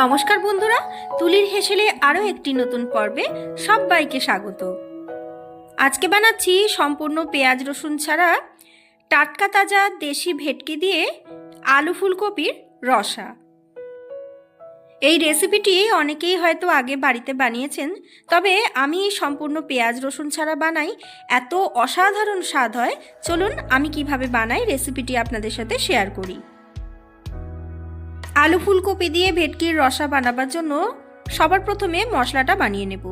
নমস্কার বন্ধুরা, তুলির হেসেলে আরও একটি নতুন পর্বে সবাইকে স্বাগত। আজকে বানাচ্ছি সম্পূর্ণ পেঁয়াজ রসুন ছাড়া টাটকা তাজা দেশি ভেটকি দিয়ে আলু ফুলকপির রসা। এই রেসিপিটি অনেকেই হয়তো আগে বাড়িতে বানিয়েছেন, তবে আমি সম্পূর্ণ পেঁয়াজ রসুন ছাড়া বানাই, এত অসাধারণ স্বাদ হয়। চলুন আমি কীভাবে বানাই রেসিপিটি আপনাদের সাথে শেয়ার করি। আলু ফুলকপি দিয়ে ভেটকির রসা বানাবার জন্য সবার প্রথমে মশলাটা বানিয়ে নেব।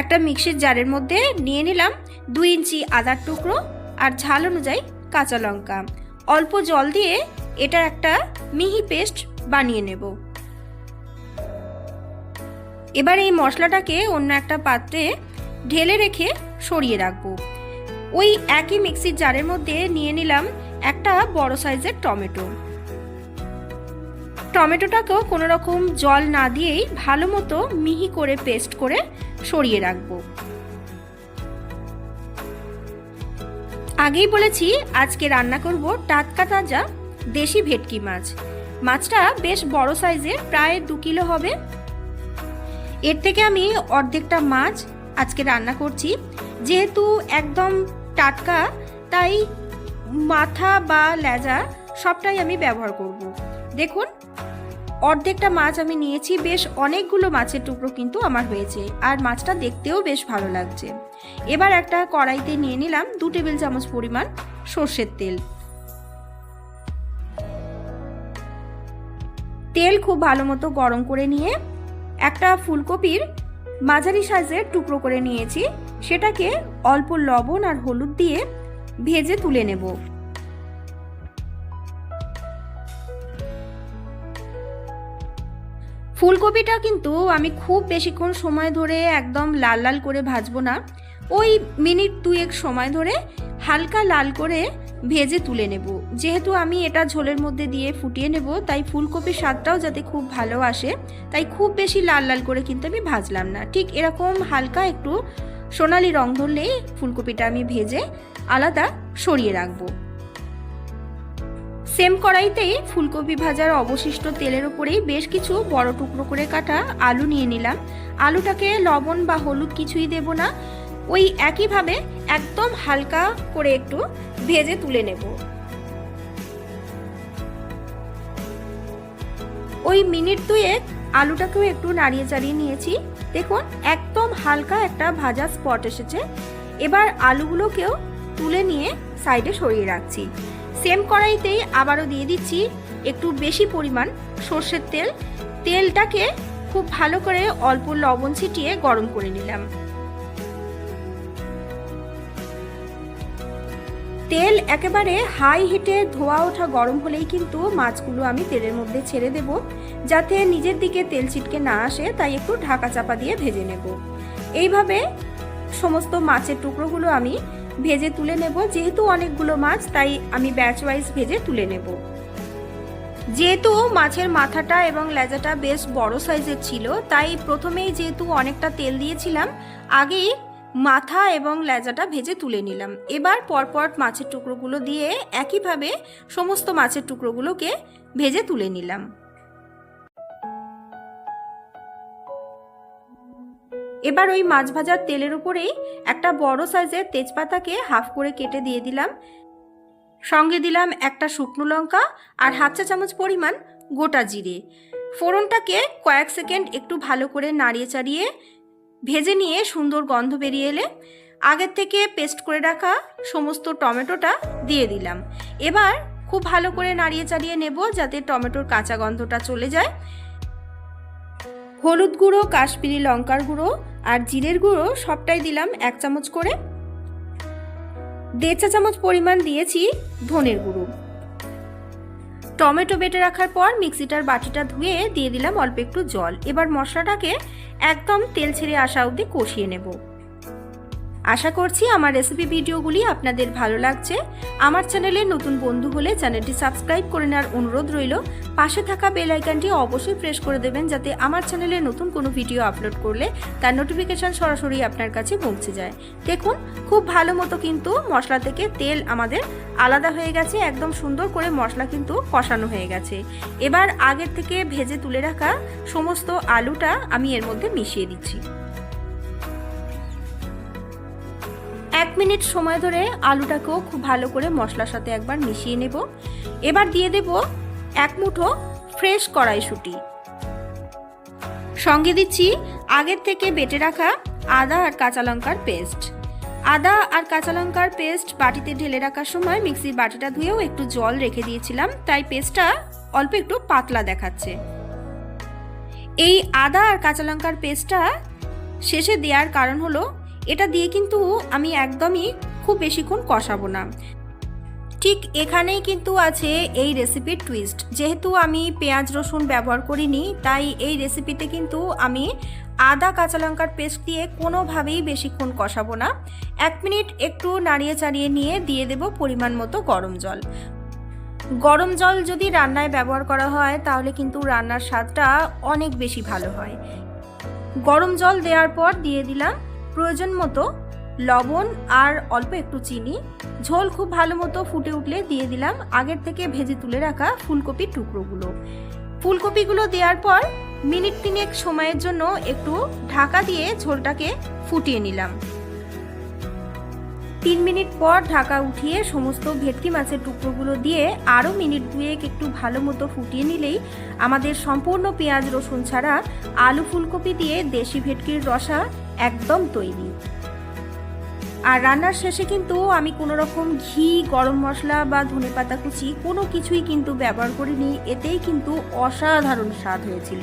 একটা মিক্সির জারের মধ্যে নিয়ে নিলাম দুই ইঞ্চি আদার টুকরো আর ঝাল অনুযায়ী কাঁচা লঙ্কা। অল্প জল দিয়ে এটা একটা মিহি পেস্ট বানিয়ে নেব। এবার এই মশলাটাকে অন্য একটা পাত্রে ঢেলে রেখে সরিয়ে রাখব। ওই একই মিক্সির জারের মধ্যে নিয়ে নিলাম একটা বড় সাইজের টমেটো। টমেটোটাকেও কোনো রকম জল না দিয়েই ভালো মতো মিহি করে পেস্ট করে সরিয়ে রাখব। আগেই বলেছি, আজকে রান্না করব টাটকা তাজা দেশি ভেটকি মাছ। মাছটা বেশ বড় সাইজের, প্রায় দু কিলো হবে। এর থেকে আমি অর্ধেকটা মাছ আজকে রান্না করছি। যেহেতু একদম টাটকা, তাই মাথা বা লেজা সবটাই আমি ব্যবহার করব। দেখুন, অর্ধেকটা মাছ আমি নিয়েছি, বেশ অনেকগুলো মাছের টুকরো কিন্তু আমার হয়েছে আর মাছটা দেখতেও বেশ ভালো লাগছে। এবার একটা কড়াইতে নিয়ে নিলাম দু টেবিল চামচ পরিমাণ সর্ষের তেল। তেল খুব ভালো মতো গরম করে নিয়ে একটা ফুলকপির মাঝারি সাইজের টুকরো করে নিয়েছি। সেটাকে অল্প লবণ আর হলুদ দিয়ে ভেজে তুলে নেব। ফুলকপিটা কিন্তু আমি খুব বেশিক্ষণ সময় ধরে একদম লাল লাল করে ভাজবো না। ওই মিনিট দুয়েক সময় ধরে হালকা লাল করে ভেজে তুলে নেব। যেহেতু আমি এটা ঝোলের মধ্যে দিয়ে ফুটিয়ে নেব, তাই ফুলকপির স্বাদটাও যাতে খুব ভালো আসে, তাই খুব বেশি লাল লাল করে কিন্তু আমি ভাজলাম না। ঠিক এরকম হালকা একটু সোনালি রং ধরলেই ফুলকপিটা আমি ভেজে আলাদা সরিয়ে রাখব। সেম কড়াইতেই ফুলকপি ভাজার অবশিষ্ট তেলের উপরেই বেশ কিছু বড় টুকরো করে কাটা আলু নিয়ে নিলাম। আলুটাকে লবণ বা হলুদ কিছুই দেব না। ওই একইভাবে একদম হালকা করে একটু ভেজে তুলে নেব। ওই মিনিট দুয়েক আলুটাকেও একটু নাড়িয়ে চাড়িয়ে নিয়েছি। দেখুন, একদম হালকা একটা ভাজা স্পট এসেছে। এবার আলুগুলোকেও তুলে নিয়ে সাইডে সরিয়ে রাখছি। সেম কড়াইতেই আবারও দিয়ে দিচ্ছি একটু বেশি পরিমাণ সর্ষের তেল। তেলটাকে খুব ভালো করে অল্প লবণ ছিটিয়ে গরম করে নিলাম। তেল একেবারে হাই হিটে ধোয়া ওঠা গরম হলেই কিন্তু মাছগুলো আমি তেলের মধ্যে ছেড়ে দেব, যাতে নিজের দিকে তেল ছিটকে না আসে, তাই একটু ঢাকা চাপা দিয়ে ভেজে নেব। এইভাবে সমস্ত মাছের টুকরোগুলো আমি ভেজে তুলে নেব। যেহেতু অনেকগুলো মাছ, তাই আমি ব্যাচ ওয়াইজ ভেজে তুলে নেব। যেহেতু মাছের মাথাটা এবং লেজাটা বেশ বড় সাইজের ছিল, তাই প্রথমেই যেহেতু অনেকটা তেল দিয়েছিলাম, আগেই মাথা এবং লেজাটা ভেজে তুলে নিলাম। এবার পরপর মাছের টুকরোগুলো দিয়ে একইভাবে সমস্ত মাছের টুকরোগুলোকে ভেজে তুলে নিলাম। এবার ওই মাছ ভাজার তেলের উপরেই একটা বড় সাইজের তেজপাতাকে হাফ করে কেটে দিয়ে দিলাম। সঙ্গে দিলাম একটা শুকনো লঙ্কা আর হাফ চা চামচ পরিমাণ গোটা জিরে। ফোড়নটাকে কয়েক সেকেন্ড একটু ভালো করে নাড়িয়ে চাড়িয়ে ভেজে নিয়ে সুন্দর গন্ধ বেরিয়ে এলে আগের থেকে পেস্ট করে রাখা সমস্ত টমেটোটা দিয়ে দিলাম। এবার খুব ভালো করে নাড়িয়ে চাড়িয়ে নেব যাতে টমেটোর কাঁচা গন্ধটা চলে যায়। হলুদ গুঁড়ো, কাশ্মীরি লঙ্কার গুঁড়ো আর জিরের গুঁড়ো সবটাই দিলাম এক চামচ করে। দেড় চা চামচ পরিমাণ দিয়েছি ধনের গুঁড়ো। টমেটো বেটে রাখার পর মিক্সিটার বাটিটা ধুয়ে দিয়ে দিলাম অল্প একটু জল। এবার মশলাটাকে একদম তেল ছেড়ে আসা অবধি কষিয়ে নেব। আশা করছি আমার রেসিপি ভিডিওগুলি আপনাদের ভালো লাগছে। আমার চ্যানেলে নতুন বন্ধু হলে চ্যানেলটি সাবস্ক্রাইব করে নেওয়ার অনুরোধ রইল। পাশে থাকা বেল আইকনটি অবশ্যই প্রেস করে দেবেন যাতে আমার চ্যানেলে নতুন কোনো ভিডিও আপলোড করলে তার নোটিফিকেশান সরাসরি আপনার কাছে পৌঁছে যায়। দেখুন, খুব ভালো মতো কিন্তু মশলা থেকে তেল আমাদের আলাদা হয়ে গেছে, একদম সুন্দর করে মশলা কিন্তু কষানো হয়ে গেছে। এবার আগের থেকে ভেজে তুলে রাখা সমস্ত আলুটা আমি এর মধ্যে মিশিয়ে দিচ্ছি। মিনিট সময় ধরে আলুটাকেও খুব ভালো করে মশলার সাথে একবার মিশিয়ে নেব। এবার দিয়ে দেব এক মুঠো ফ্রেশ কড়াইশুঁটি। সঙ্গে দিচ্ছি আগের থেকে বেটে রাখা আদা আর কাঁচা লঙ্কার পেস্ট। আদা আর কাঁচা লঙ্কার পেস্ট বাটিতে ঢেলে রাখার সময় মিক্সির বাটিটা ধুয়েও একটু জল রেখে দিয়েছিলাম, তাই পেস্টটা অল্প একটু পাতলা দেখাচ্ছে। এই আদা আর কাঁচা লঙ্কার পেস্টটা শেষে দেওয়ার কারণ হলো এটা দিয়ে কিন্তু আমি একদমই খুব বেশিক্ষণ কষাবো না। ঠিক এখানেই কিন্তু আছে এই রেসিপির টুইস্ট যেহেতু আমি পেঁয়াজ রসুন ব্যবহার করিনি, তাই এই রেসিপিতে কিন্তু আমি আদা কাঁচা লঙ্কার পেস্ট দিয়ে কোনোভাবেই বেশিক্ষণ কষাবো না। এক মিনিট একটু নাড়িয়ে চাড়িয়ে নিয়ে দিয়ে দেব পরিমাণ মতো গরম জল। গরম জল যদি রান্নায় ব্যবহার করা হয়, তাহলে কিন্তু রান্নার স্বাদটা অনেক বেশি ভালো হয়। গরম জল দেওয়ার পর দিয়ে দিলাম প্রয়োজন মতো লবণ আর অল্প একটু চিনি। ঝোল খুব ভালো মতো ফুটে উঠলে দিয়ে দিলাম। আগের থেকে ভেজে তুলে রাখা ফুলকপির টুকরোগুলো। ফুলকপিগুলো দেওয়ার পর মিনিট তিনেক সময়ের জন্য একটু ঢাকা দিয়ে ঝোলটাকে ফুটিয়ে নিলাম। তিন মিনিট পর ঢাকা উঠিয়ে সমস্ত ভেটকি মাছের টুকরোগুলো দিয়ে আরও মিনিট দুয়েক একটু ভালো মতো ফুটিয়ে নিলেই আমাদের সম্পূর্ণ পেঁয়াজ, রসুন ছাড়া আলু ফুলকপি দিয়ে দেশি ভেটকির রসা একদম তৈরি। আর রান্নার শেষে কিন্তু আমি কোনো রকম ঘি, গরম মশলা বা ধনে পাতা কুচি কোনো কিছুই কিন্তু ব্যবহার করিনি, এতেই কিন্তু অসাধারণ স্বাদ হয়েছিল।